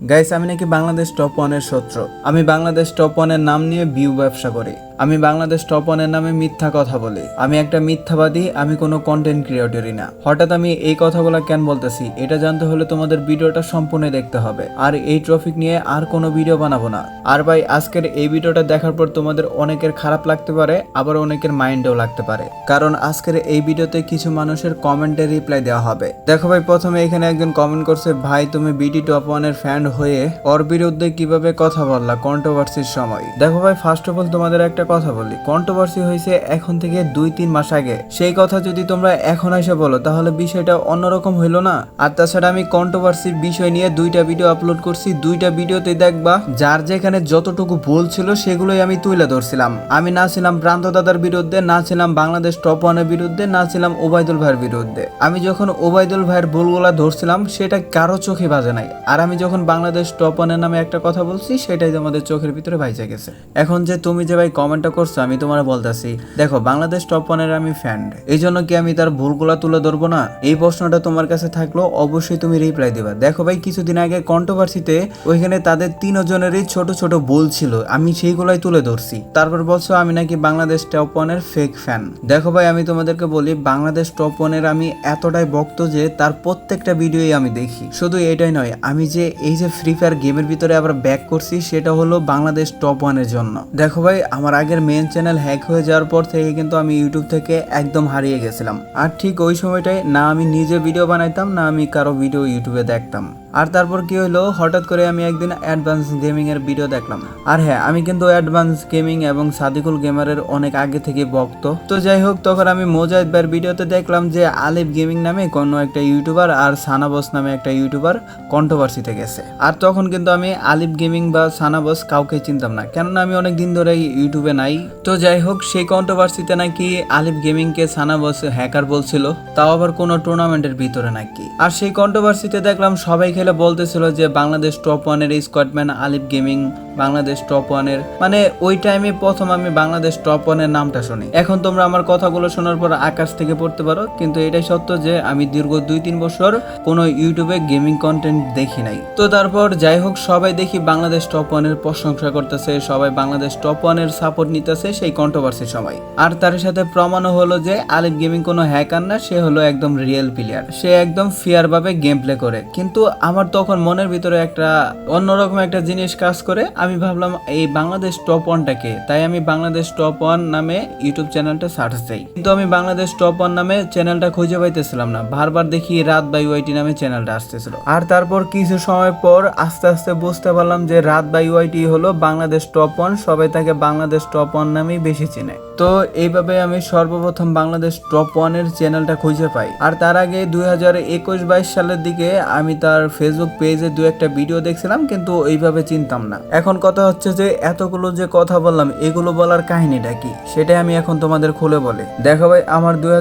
Guys আমি নাকি Bangladesh top ওয়ানের শত্রু। আমি বাংলাদেশ টপ ওয়ানের নাম নিয়ে বিউ ব্যবসা করি। আমি বাংলাদেশ টপ ওয়ানের নামে মিথ্যা কথা বলি। আমি একটা মিথ্যাবাদী, আমি কোনো কন্টেন্ট ক্রিয়েটরই না। হঠাৎ আমি এই কথাগুলো কেন বলতেছি? এটা জানতে হলে তোমাদের ভিডিওটা সম্পূর্ণ দেখতে হবে। আর এই ট্রফিক নিয়ে আর কোনো ভিডিও বানাবো না। আর ভাই, আজকের এই ভিডিওটা দেখার পর তোমাদের অনেকের খারাপ লাগতে পারে, আবার অনেকের মাইন্ডেও লাগতে পারে। কারণ আজকের এই ভিডিওতে কিছু মানুষের কমেন্টে রিপ্লাই দেওয়া হবে। দেখো ভাই, প্রথমে এখানে একজন কমেন্ট করছে, ভাই, তুমি বিডি টপ ওয়ানের ফ্যান হয়ে ওর বিরুদ্ধে কীভাবে কথা বললা কন্ট্রোভার্সির সময়? দেখো ভাই ফার্স্ট অফ অল তোমাদের একটা কথা বলি। কন্ট্রোভার্সি হয়েছে এখন থেকে দুই তিন মাস আগে। সেই কথা যদি তোমরা এখন এসে বলো, তাহলে বিষয়টা অন্যরকম হইল না। আর তাছাড়া আমি কন্ট্রোভার্সির বিষয় নিয়ে দুইটা ভিডিও আপলোড করছি। দুইটা ভিডিওতে দেখবা, যার যেখানে যতটুকু ভুল ছিল, সেগুলোই আমি তুলে ধরছিলাম। আমি না ছিলাম প্রান্ত দাদার বিরুদ্ধে, না ছিলাম বাংলাদেশ টপ ওয়ানের বিরুদ্ধে, না ছিলাম ওবায়দুল ভাইয়ের বিরুদ্ধে। আমি যখন ওবায়দুল ভাইয়ের ভুলগুলা ধরছিলাম, সেটা কারও চোখে বাজে নাই। আর আমি যখন বাংলাদেশ টপ ওয়ানের নামে একটা কথা বলছি, সেটাই তোমাদের চোখের ভিতরে ভাইজে গেছে। এখন যে তুমি যে ভাই কমেন্টটা করছ, আমি তোমার বলতেছি, দেখো, বাংলাদেশ টপ ওয়ানের আমি ফ্যান এই জন্য কি আমি তার ভুলগুলা তুলে ধরবো না? এই প্রশ্নটা তোমার কাছে থাকল, অবশ্যই তুমি রিপ্লাই দিবা। দেখো ভাই, কিছুদিন আগে কন্ট্রোভার্সিতে ওইখানে তাদের তিনজনেরই ছোট ছোট ভুল ছিল, আমি সেইগুলাই তুলে ধরছি। তারপর বলছো, আমি নাকি বাংলাদেশ টপ ওয়ানের ফেক ফ্যান দেখো ভাই, আমি তোমাদেরকে বলি, বাংলাদেশ টপ ওয়ানের আমি এতটাই ভক্ত যে তার প্রত্যেকটা ভিডিওই আমি দেখি। শুধু এটাই নয়, আমি যে এই যে ফ্রি ফায়ার গেমের ভিতরে আবার ব্যাক করছি, সেটা হলো বাংলাদেশ টপ ওয়ানের জন্য। দেখো ভাই, আমার আগের মেন চ্যানেল হ্যাক হয়ে যাওয়ার পর থেকে কিন্তু আমি ইউটিউব থেকে একদম হারিয়ে গেছিলাম। আর ঠিক ওই সময়টায় না আমি নিজে ভিডিও বানাইতাম, না আমি কারও ভিডিও ইউটিউবে দেখতাম। আর তারপর কি হলো হঠাৎ করে আমি একদিন অ্যাডভান্স গেমিং এর ভিডিও দেখলাম। আর হ্যাঁ আমি কিন্তু অ্যাডভান্স গেমিং এবং সাদিকুল গেমারের অনেক আগে থেকে ভক্ত। তো যাই হোক, তখন আমি মোজাহিদ ভাইয়ের ভিডিওতে দেখলাম যে আলিফ গেমিং নামে কোনো একটা ইউটিউবার আর সানাবস নামে একটা ইউটিউবার কন্ট্রোভার্সিতে গেছে। আর তখন কিন্তু আমি আলিফ গেমিং বা সানাবস কাউকে চিনতাম না। কেননা আমি অনেক দিন ধরে ইউটিউবে নাই। তো যাই হোক, সেই কন্ট্রোভার্সিতে নাকি আলিফ গেমিংকে সানাবস হ্যাকার বলছিল। তাও আবার কোনো টুর্নামেন্টের ভিতরে নাকি। আর সেই কন্ট্রোভার্সিতে দেখলাম সবাই খেলে বলতেছিল যে বাংলাদেশ টপ ওয়ানের স্কটম্যান আলিফ গেমিং বাংলাদেশ টপ ওয়ানের মানে ওই টাইমে প্রথম আমি বাংলাদেশ টপ ওয়ানের নামটা শুনি। এখন তোমরা আমার কথাগুলো শোনার পর আকাশ থেকে পড়তে পারো, কিন্তু এটাই সত্য যে আমি দীর্ঘ দুই তিন বছর কোনো ইউটিউবে গেমিং কন্টেন্ট দেখি নাই। তো তারপর যাই হোক, সবাই দেখি বাংলাদেশ টপ ওয়ানের প্রশংসা করতেছে, সবাই বাংলাদেশ টপ ওয়ানের সাপোর্ট নিতেছে সেই কন্ট্রোভার্সির সময়। আর তার সাথে প্রমাণও হলো যে আলিফ গেমিং কোনো হ্যাকার না, সে হলো একদম রিয়েল প্লেয়ার সে একদম ফিয়ার ভাবে গেম প্লে করে। কিন্তু আমার তখন মনের ভিতরে একটা অন্যরকম একটা জিনিস কাজ করে। আমি ভাবলাম এই বাংলাদেশ টপ ওয়ানটাকে তাই আমি বাংলাদেশ টপ ওয়ান নামে ইউটিউব চ্যানেলটা সার্চ দেই কিন্তু আমি বাংলাদেশ টপ ওয়ান নামে চ্যানেলটা খুঁজে পাইতেছিলাম না, বারবার দেখি রাত বাই ওয়াইটি নামে চ্যানেলটা আসতেছিল। আর তারপর কিছু সময় পর আস্তে আস্তে বুঝতে পারলাম যে রাত বাই ওয়াইটি হলো বাংলাদেশ টপ ওয়ান সবাই তাকে বাংলাদেশ টপ ওয়ান নামেই বেশি চিনে। তো এইভাবে আমি সর্বপ্রথম বাংলাদেশ টপ ওয়ানের চ্যানেলটা খুঁজে পাই। আর তার আগে দুই হাজার একুশ বাইশ সালের দিকে আমি তার ফেসবুক পেজে দু একটা ভিডিও দেখছিলাম, কিন্তু এইভাবে চিনতাম না। এখন কথা হচ্ছে যে, এতগুলো যে কথা বললাম, এগুলো বলার কাহিনীটা কি? সেটাই আমি এখন তোমাদের খুলে বলি। দেখো ভাই, আমার দুই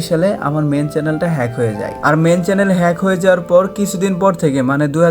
সালে আমার মেন চ্যানেলটা হ্যাক হয়ে যায়। আর মেন চ্যানেল হ্যাক হয়ে যাওয়ার পর কিছুদিন পর থেকে মানে দুই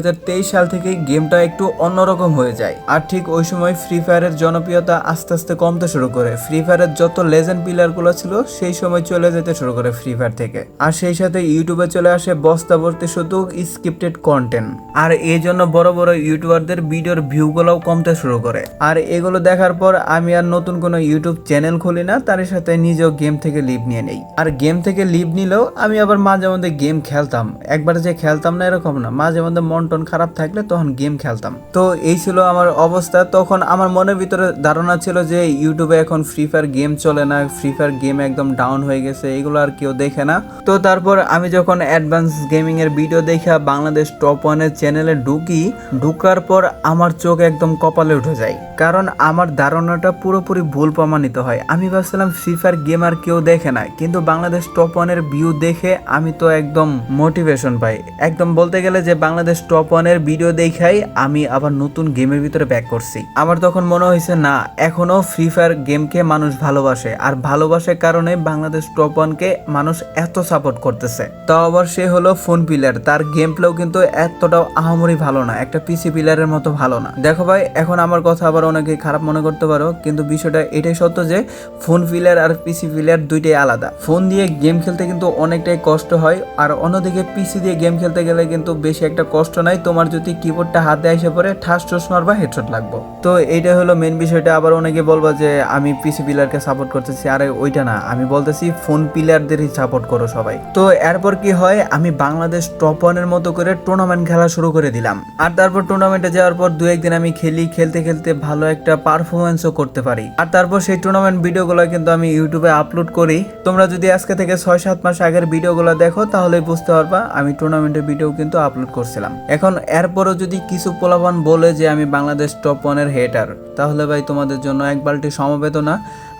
সাল থেকে গেমটা একটু অন্যরকম হয়ে যায়। আর ঠিক ওই সময় ফ্রি ফায়ারের জনপ্রিয়তা আস্তে আস্তে কমতে শুরু করে। ফ্রি ফায়ারের যত লেজেন্ড প্লেয়ারগুলো ছিল, সেই সময় চলে যেতে শুরু করে ফ্রি ফায়ার থেকে। আর সেই সাথে ইউটিউবে চলে আসে বস্তাবর্তী শুধু স্ক্রিপ্টেড কন্টেন্ট আর এই জন্য বড় বড় ইউটিউবারদের ভিডিওর ভিউগুলোও কমতে শুরু করে। আর এগুলো দেখার পর আমি আর নতুন কোনো ইউটিউব চ্যানেল খুলি না, তার সাথে নিজেও গেম থেকে লিভ নিয়ে নেই। আর গেম থেকে লিভ নিলেও আমি আবার মাঝে মধ্যে গেম খেলতাম। একবার যে খেলতাম না এরকম না, মাঝে মধ্যে মন টন খারাপ থাকলে তখন গেম খেলতাম। তো এই ছিল আমার অবস্থা। তখন আমার মনের ভিতরে ধারণা ছিল যে ইউটিউবে এখন ফ্রি ফায়ার গেম চলে না ফ্রি ফায়ার গেম একদম ডাউন হয়ে গেছে, এগুলো আর কেউ দেখে না। তো তারপর আমি যখন অ্যাডভান্স গেমিং এর ভিডিও দেখা বাংলাদেশ টপ ওয়ানের চ্যানেলে ঢুকি, ঢুকার পর আমার চোখ একদম কপালে উঠে যায়। কারণ আমার ধারণাটা পুরোপুরি ভুল প্রমাণিত হয়। আমি ভাবছিলাম ফ্রি ফায়ার গেম আর কেউ দেখে না, কিন্তু বাংলাদেশ টপ ওয়ানের ভিউ দেখে আমি তো একদম মোটিভেশন পাই। একদম বলতে গেলে যে বাংলাদেশ টপ ওয়ানের ভিডিও দেখাই আমি আবার নতুন গেমের ভিতরে ব্যাক করছি। আমার তখন মনে হয়েছে, না, এখনও ফ্রি ফায়ার গেমকে মানুষ ভালোবাসে, আর ভালোবাসার কারণে বাংলাদেশ টপ ওয়ানকে মানুষ এত সাপোর্ট করতেছে। তাও আবার সে হলো ফোন পিলার তার গেম প্লেও কিন্তু এতটাও আহামরি ভালো না, একটা পিসি পিলারের মতো ভালো না। দেখো ভাই এখন আমার কথা আবার অনেকে খারাপ মনে করতে পারো, কিন্তু বিষয়টা এটাই সত্য যে ফোন প্লেয়ার আর পিসি প্লেয়ার দুইটাই আলাদা। ফোন দিয়ে গেম খেলতে কিন্তু অনেকটাই কষ্ট হয়, আর অন্যদিকে পিসি দিয়ে গেম খেলতে গেলে কিন্তু বেশি একটা কষ্ট নাই, তোমার যদি কিবোর্ডটা হাতে এসে পড়ে, ঠাস ঠোস মারবা হেডশট লাগবো। তো এইটা হলো মেন বিষয়টা, আবার অনেকে বলবা যে আমি পিসি প্লেয়ারকে সাপোর্ট করতেছি, আরে ওইটা না, আমি বলতেছি ফোন প্লেয়ারদেরই সাপোর্ট করো সবাই। তো এরপর কি হয়, আমি বাংলাদেশ টপ ওয়ানের মতো করে টুর্নামেন্ট খেলা শুরু করে দিলাম। আর তারপর টুর্নামেন্টে যাওয়ার পর দু একদিন আমি খেলি খেলতে খেলতে ভালো একটা পারফরমেন্সও করতে পারি। আর তারপর সেই টুর্নামেন্ট ভিডিওগুলো কিন্তু আমি ইউটিউবে আপলোড করি। তোমরা যদি আজকে থেকে ছয় সাত মাস আগের ভিডিওগুলো দেখো তাহলে বুঝতে পারবা আমি টুর্নামেন্টের ভিডিও কিন্তু আপলোড করছিলাম। এখন এরপরও যদি কিছু পোলাপান বলে যে আমি বাংলাদেশ টপ ওয়ানের হেটার তাহলে ভাই তোমাদের জন্য এক বালতি সমবেদনা।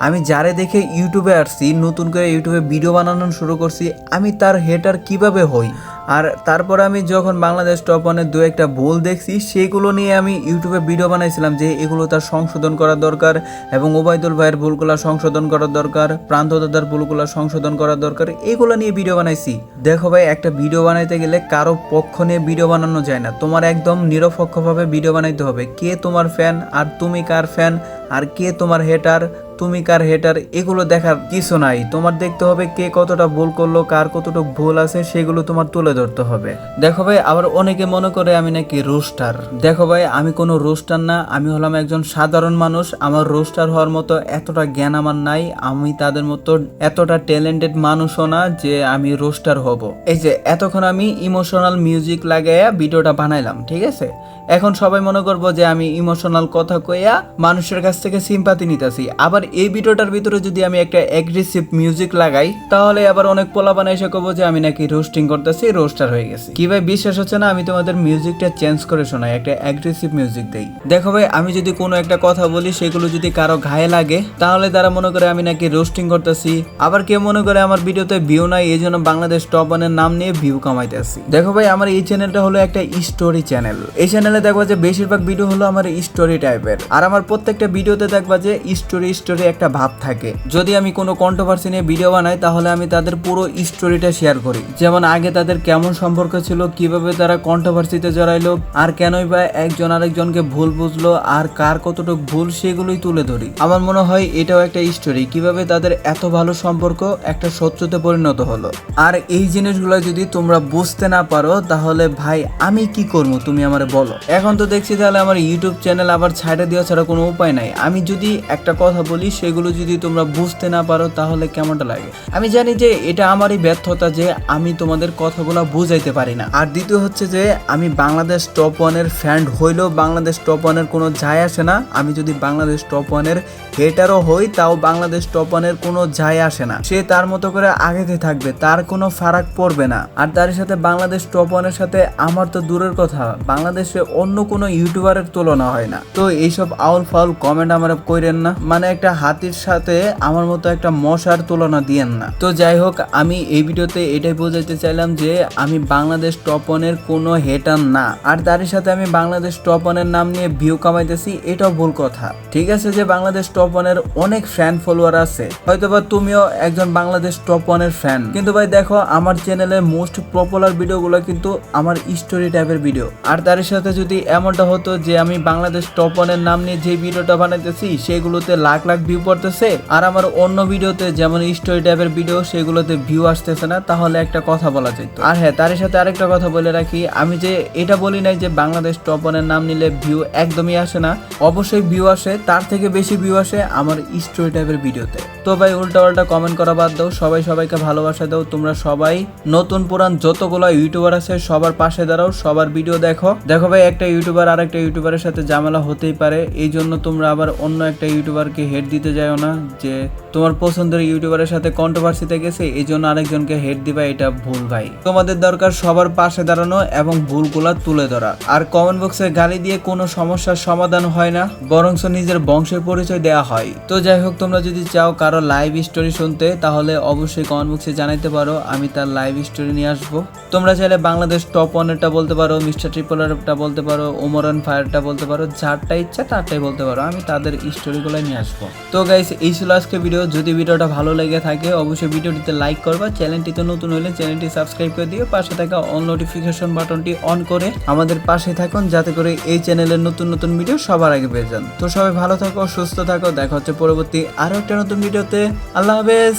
আমি যারে দেখে ইউটিউবে আসছি, নতুন করে ইউটিউবে ভিডিও বানানো শুরু করছি, আমি তার হেটার কীভাবে হই? আর তারপর আমি যখন বাংলাদেশ টপ ওয়ানের দু একটা ভুল দেখছি, সেগুলো নিয়ে আমি ইউটিউবে ভিডিও বানাইছিলাম যে এগুলো তার সংশোধন করা দরকার এবং ওবায়দুল ভাইয়ের ভুলগুলো সংশোধন করা দরকার, প্রান্ত দাদার ভুলগুলো সংশোধন করা দরকার, এগুলো নিয়ে ভিডিও বানাইছি। দেখো ভাই, একটা ভিডিও বানাইতে গেলে কারও পক্ষ নিয়ে ভিডিও বানানো যায় না। তোমার একদম নিরপেক্ষভাবে ভিডিও বানাইতে হবে। কে তোমার ফ্যান আর তুমি কার ফ্যান আর কে তোমার হেটার তুমি কার হেটার এগুলো দেখার কিছু নাই। তোমার দেখতে হবে কে কতটা ভুল করল, কার কতটুকু ভুল আছে, সেগুলো তোমার তুলে ধরতে হবে। দেখো ভাই, আবার অনেকে মনে করে আমি নাকি রোস্টার দেখো ভাই, আমি কোনো রোস্টার না, আমি হলাম একজন সাধারণ মানুষ। আমার রোস্টার হওয়ার মতো এতটা জ্ঞান আমার নাই, আমি তাদের মতো এতটা ট্যালেন্টেড মানুষও না যে আমি রোস্টার হব। এই যে, এতক্ষণ আমি ইমোশনাল মিউজিক লাগাইয়া ভিডিওটা বানাইলাম, ঠিক আছে? এখন সবাই মনে করব যে আমি ইমোশনাল কথা কইয়া মানুষের কাছ থেকে সিম্পাতি নিতেছি। আবার এই ভিডিওটার ভিতরে যদি আমি একটা অ্যাগ্রেসিভ মিউজিক লাগাই, তাহলে আবার অনেক পোলাপানা এসে কবো যে আমি নাকি রোস্টিং করতেছি রোস্টার হয়ে গেছি। কি ভাই, বিশ্বাস হচ্ছে না? আমি তোমাদের মিউজিকটা চেঞ্জ করে শোনাই, একটা অ্যাগ্রেসিভ মিউজিক দেই। দেখো ভাই, আমি যদি কোনো একটা কথা বলি, সেগুলো যদি কারও গায়ে লাগে, তাহলে তারা মনে করে আমি নাকি রোস্টিং করতেছি। আবার কেউ মনে করে আমার ভিডিওতে ভিউ নাই, এই জন্য বাংলাদেশ টপ ওয়ানের নাম নিয়ে ভিউ কামাইতে আসি দেখো ভাই, আমার এই চ্যানেলটা হলো একটা স্টোরি চ্যানেল এই চ্যানেলে দেখো যে বেশিরভাগ ভিডিও হলো আমার স্টোরি টাইপের আর আমার প্রত্যেকটা ভিডিওতে দেখবা যে স্টোরি স্টোরি একটা ভাব থাকে। যদি আমি কোনো কন্ট্রোভার্সি নিয়ে ভিডিও বানাই, তাহলে আমি তাদের পুরো স্টোরিটা শেয়ার করি। যেমন আগে তাদের কেমন সম্পর্ক ছিল, কীভাবে তারা কন্ট্রোভার্সিতে জড়াইলো, আর কেনই বা একজন আরেকজনকে ভুল বুঝলো, আর কার কতটুকু ভুল, সেগুলোই তুলে ধরি। আমার মনে হয় এটাও একটা স্টোরি কীভাবে তাদের এত ভালো সম্পর্ক একটা শত্রুতে পরিণত হলো। আর এই জিনিসগুলো যদি তোমরা বুঝতে না পারো, তাহলে ভাই, আমি কি করব, তুমি আমারে বলো। এখন তো দেখছি তাহলে আমার ইউটিউব চ্যানেল আবার ছাইড়ে দেওয়া ছাড়া কোনো উপায় নাই। আমি যদি একটা কথা বলি, সেগুলো যদি তোমরা বুঝতে না পারো, তাহলে কেমনটা লাগে? আমি জানি যে এটা আমারই ব্যর্থতা যে আমি তোমাদের কথাগুলো বুঝাইতে পারি না। আর দ্বিতীয় হচ্ছে যে, আমি বাংলাদেশ টপ ওয়ানের ফ্যান্ড হইলেও বাংলাদেশ টপ ওয়ানের কোনো যায় আসে না। আমি যদি বাংলাদেশ টপ ওয়ানের হেটারও হই, তাও বাংলাদেশ টপ ওয়ানের কোনো যায় আসে না। সে তার মতো করে আগেতে থাকবে, তার কোনো ফারাক পড়বে না। আর তার সাথে বাংলাদেশ টপ ওয়ানের সাথে আমার তো দূরের কথা, বাংলাদেশে অন্য কোনো ইউটিউবারের তুলনা হয় না। তো এইসব আউল ফাউল কমেন্ট আমার কইরেন না। মানে একটা হাতির সাথে আমার মতো একটা মশার তুলনা দিয়েন না। তো যাই হোক, আমি এই ভিডিওতে এটাই বোঝাইতে চাইলাম যে, আমি বাংলাদেশ টপ ওয়ানের কোনো হেটার না। আর তারই সাথে আমি বাংলাদেশ টপ ওয়ানের নাম নিয়ে ভিউ কামাইতেছি, এটাও ভুল কথা। ঠিক আছে যে বাংলাদেশ টপ ওয়ানের অনেক ফ্যান ফলোয়ার আছে। হয়তোবা তুমিও একজন বাংলাদেশ টপ ওয়ানের ফ্যান কিন্তু ভাই দেখো, আমার চ্যানেলে মোস্ট পপুলার ভিডিওগুলো কিন্তু আমার স্টোরি টাইপের ভিডিও আর তার সাথে যদি এমনটা হতো যে আমি বাংলাদেশ টপ ওয়ানের নাম নিয়ে যে ভিডিওটা বানাইতেছি, সেগুলোতে লাখ লাখ ভিউ পড়তেছে, আর আমার অন্য ভিডিওতে যেমন স্টোরি টাইপের ভিডিও সেগুলোতে ভিউ আসতেছে না, তাহলে একটা কথা বলা যেত আর হ্যাঁ তার সাথে আরেকটা কথা বলে রাখি, আমি যে এটা বলি নাই যে বাংলাদেশ টপ ওয়ানের নাম নিলে ভিউ একদমই আসে না। অবশ্যই ভিউ আসে, তার থেকে বেশি ভিউ আসে আমার স্টোরি টাইপের ভিডিওতে তো ভাই উল্টা উল্টা কমেন্ট করা বাদ দাও, সবাই সবাইকে ভালোবাসা দাও। তোমরা সবাই নতুন পুরান যতগুলো ইউটিউবার আছে, সবার পাশে দাঁড়াও, সবার ভিডিও দেখো। দেখো ভাই, একটা ইউটিউবার আর একটা ইউটিউবারের সাথে ঝামেলা হতেই পারে। এই জন্য তোমরা আবার অন্য একটা ইউটিউবারকে হেড দিতে যাও না, যে তোমার পছন্দের ইউটিউবারের সাথে কন্ট্রোভার্সিতে গেছে, এই জন্য আরেকজনকে হেড দিবা, এটা ভুল ভাই। তোমাদের দরকার সবার পাশে দাঁড়ানো এবং ভুলগুলা তুলে ধরা। আর কমেন্ট বক্সে গালি দিয়ে কোনো সমস্যার সমাধান হয় না, বরঞ্চ নিজের বংশের পরিচয় দেওয়া হয়। তো যাই হোক তোমরা যদি চাও কারও লাইভ স্টোরি শুনতে, তাহলে অবশ্যই কমেন্ট বক্সে জানাইতে পারো, আমি তার লাইভ স্টোরি নিয়ে আসব। তোমরা চাইলে বাংলাদেশ টপ ওয়ানেরটা বলতে পারো, মিস্টার ট্রিপলারটা বলতে পারো ওমরান ফায়ারটা বলতে পারো, যারটা ইচ্ছা তারটাই বলতে পারো, আমি তাদের স্টোরিগুলো নিয়ে আসব। তো গাইস এই ছিল আজকে ভিডিও যদি ভিডিওটা ভালো লেগে থাকে, অবশ্যই ভিডিওটিতে লাইক করবা, চ্যানেলটিতে নতুন হলে চ্যানেলটি সাবস্ক্রাইব করে দিয়ে পাশে থাকা অন নোটিফিকেশন বাটনটি অন করে আমাদের পাশে থাকুন, যাতে করে এই চ্যানেলের নতুন নতুন ভিডিও সবার আগে পেয়ে যান। তো সবাই ভালো থাকো, সুস্থ থাকো দেখা হচ্ছে পরবর্তী আরও একটা নতুন ভিডিওতে। আল্লাহ হাফেজ।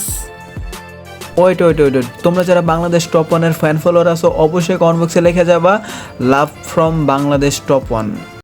Wait wait wait wait. তোমরা যারা বাংলাদেশ টপ ওয়ানের ফ্যান ফলোয়ার আছো, অবশ্যই কমেন্ট বক্সে লিখে যাবা love from Bangladesh top one